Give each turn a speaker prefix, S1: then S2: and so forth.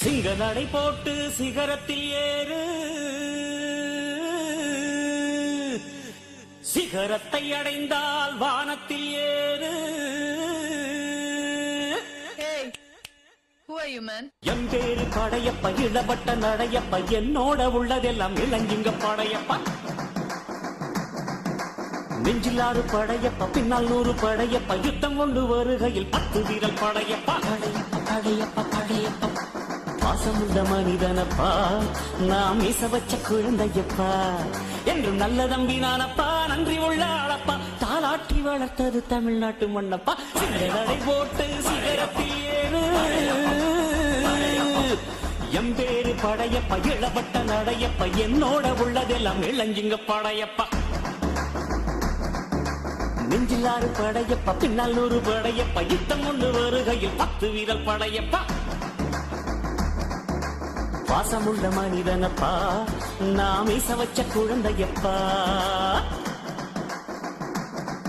S1: சிங்க நடை போட்டு சிகரத்தில் ஏறு. சிகரத்தை அடைந்தால் வானத்தில் ஏறு.
S2: Hey, who are you, man?
S1: என் பேரு படையப்ப இளவட்ட நடையப்ப என்னோட உள்ளதெல்லாம் இளங்கிங்க படையப்பா. நெஞ்சிலாறு படையப்ப பின்னால் நூறு படையப்ப யுத்தம் கொண்டு வருகையில் பத்து வீரல் படையப்பா. படையப்ப படையப்ப படையப்பா பாசமுள்ள மனிதனப்பா. நாம் மீச வச்ச குழந்தையப்பா. என்றும் நல்ல தம்பி நானப்பா நன்றி உள்ள ஆளப்பா தாலாட்டி வளர்த்தது தமிழ்நாட்டு மண்ணப்பா சிகரடை போட்டு சிகரத்தில் ஏறு. எம்பேரு படையப்பா. இளவட்ட நடையப்பா. என்னோட உள்ளதெல்லாம் இளஞ்சிங்க படையப்பா. நெஞ்சிலாறு படையப்பா. பின்னால் நூறு படையப்பா. யுத்தம் கொண்டு வருகையில் பத்து வீரல் படையப்பா. பாசமுள்ள மனிதனப்பா. நாமே சவச்ச குழந்தையப்பா.